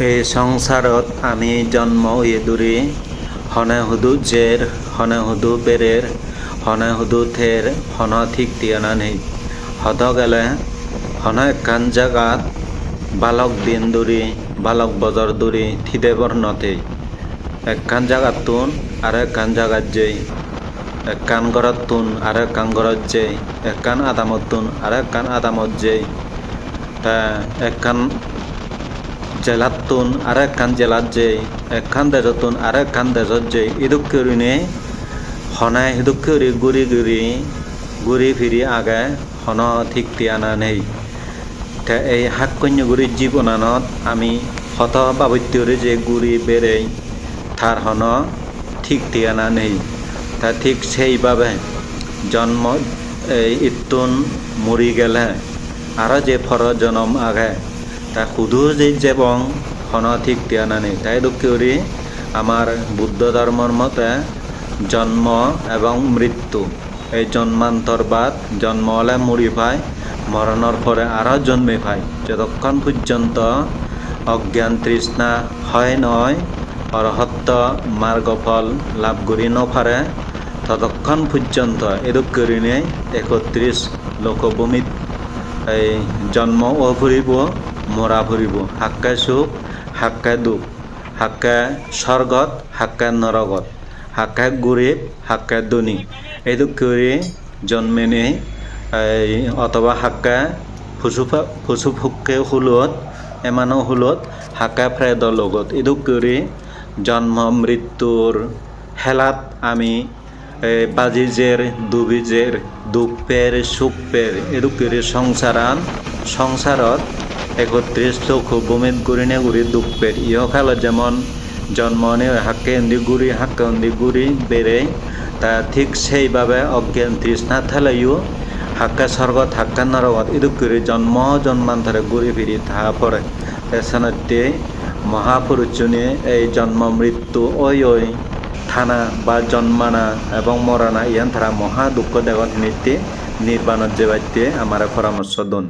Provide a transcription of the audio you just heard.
এই সংসাৰত আমি জন্ম ইদুৰি, হনে হুদু জেৰ, হনে হুদু বেৰেৰ, হনে হুদু থেৰ, হন ঠিক তিয়ানা নেই। হদ গেলে হন একখান জাগাত বালক দিন দূৰি, বালক বজর দূৰি থিদেবর নথেই একখান জাগাত তুন আর একখান জাগাত যেই একখান ঘরত তুন আর একখান ঘরত যেই একখান আদামত তুন আর একখান আদামত যেই একখান জেলাতুন আর একখান জেলাত যেই একখান দেশতুন আর একখান দেশত যেই ইদুক করিনে হনায় হিদুক করি গুড়ি গুড়ি ঘুরি ফিরি আগে হন ঠিক তিয়ানা নেই। এই হাক কন্যাগুড়ির জীবনানত আমি হত বাবত্যরে যে গুড়ি বেড়েই তার হন ঠিক তিয়ানা নেই। তা ঠিক সেইভাবে জন্ম, এই ইতুন মরি গেলে আরও যে ফর জনম আগে তা শুধু যে যেবং হন ঠিক তিয়ানা নেই তাই দুঃখী আমার বুদ্ধ ধর্মর মতে জন্ম এবং মৃত্যু। এই জন্মান্তরবাদ জন্ম হলে মরি পায় মরণের পরে আরও জন্মে পায় যতক্ষণ পর্যন্ত অজ্ঞান তৃষ্ণা হয় নয় অরহত্ব মার্গফল লাভ করি নপারে ততক্ষণ পর্যন্ত এরূপ করিনে একত্রিশ লোকভূমিত এই জন্ম ও ফুরিব মরা ফুরিব হাক্কাই সুখ হাক্কাই দুখ, হাক্কাই স্বর্গত হাক্কাই নরগত হাক্কাই গরিব হাক্কাই ধনী। এইদুক করে জন্মেনে, এই অথবা হাক্কাই ফুচু ফুচু ফুকে হুলত, এমানো হুলত, হাক্কাই ফ্ৰেদৰ লগত। এইদুক কৰি জন্ম, মৃত্যুৰ খেলাত আমি এই বাজি জের দুবি জের দুখ পের সুখ পের এদুক করে সংসারান সংসারত একত্রিশ লোক ভূমিত গুড়িনে গুড়ি দুখ পের ইহকালত যেমন জন্মনে হাক্কে উন্দি গুড়ি হাক্কে উন্দি গুড়ি বেড়ে তা ঠিক সেইভাবে অজ্ঞান তৃষ্ণা থেলাইও হাক্কা স্বর্গত হাক্কা নরগত এদুক করে জন্ম জন্মান্তরে ঘুরে ফিরি তাহা পরে এসানতে মহাপুরুষজনে এই জন্ম মৃত্যু ওই ওই থানা বা জন্মানা এবং মরানা ইয়ান তারা মহা দুঃখ দেগত নিতে নির্বাণত যেবাইতে আমার পরামর্শ দন।